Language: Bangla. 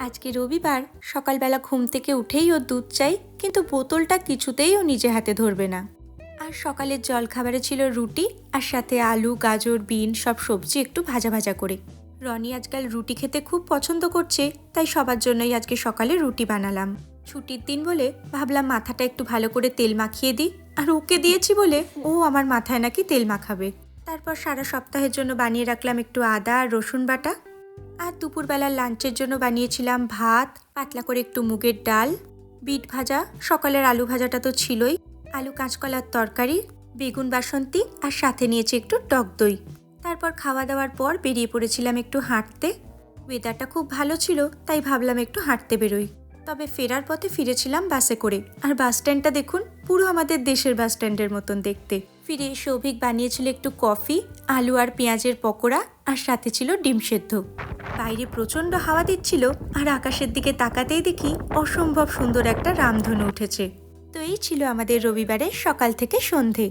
আজকে রবিবার, সকালবেলা ঘুম থেকে উঠেই ও দুধ চাই, কিন্তু বোতলটা কিছুতেই ও নিজে হাতে ধরবে না। আর সকালের জলখাবারে ছিল রুটি, আর সাথে আলু, গাজর, বিন, সব সবজি একটু ভাজা ভাজা করে। রনি আজকাল রুটি খেতে খুব পছন্দ করছে, তাই সবার জন্যই আজকে সকালে রুটি বানালাম। ছুটির দিন বলে ভাবলাম মাথাটা একটু ভালো করে তেল মাখিয়ে দিই, আর ওকে দিয়েছি বলে ও আমার মাথায় নাকি তেল মাখাবে। তারপর সারা সপ্তাহের জন্য বানিয়ে রাখলাম একটু আদা আর রসুন বাটা আর দুপুরবেলার লাঞ্চের জন্য বানিয়েছিলাম ভাত, পাতলা করে একটু মুগের ডাল, বিট ভাজা, সকালের আলু ভাজাটা তো ছিলই, আলু কাঁচকলার তরকারি, বেগুন বাসন্তী আর সাথে নিয়েছি একটু টক দই। তারপর খাওয়া দাওয়ার পর বেরিয়ে পড়েছিলাম একটু হাঁটতে। ওয়েদারটা খুব ভালো ছিল, তাই ভাবলাম একটু হাঁটতে বেরোই। তবে ফেরার পথে ফিরেছিলাম বাসে করে। আর বাস স্ট্যান্ডটা দেখুন, পুরো আমাদের দেশের বাস স্ট্যান্ডের মতন দেখতে। ফিরে সৌভিক বানিয়েছিল একটু কফি, আলু আর পেঁয়াজের পকোড়া, আর সাথে ছিল ডিম সেদ্ধ। বাইরে প্রচণ্ড হাওয়া দিচ্ছিল আর আকাশের দিকে তাকাতেই দেখি অসম্ভব সুন্দর একটা রামধনু উঠেছে। তো এই ছিল আমাদের রবিবারের সকাল থেকে সন্ধে।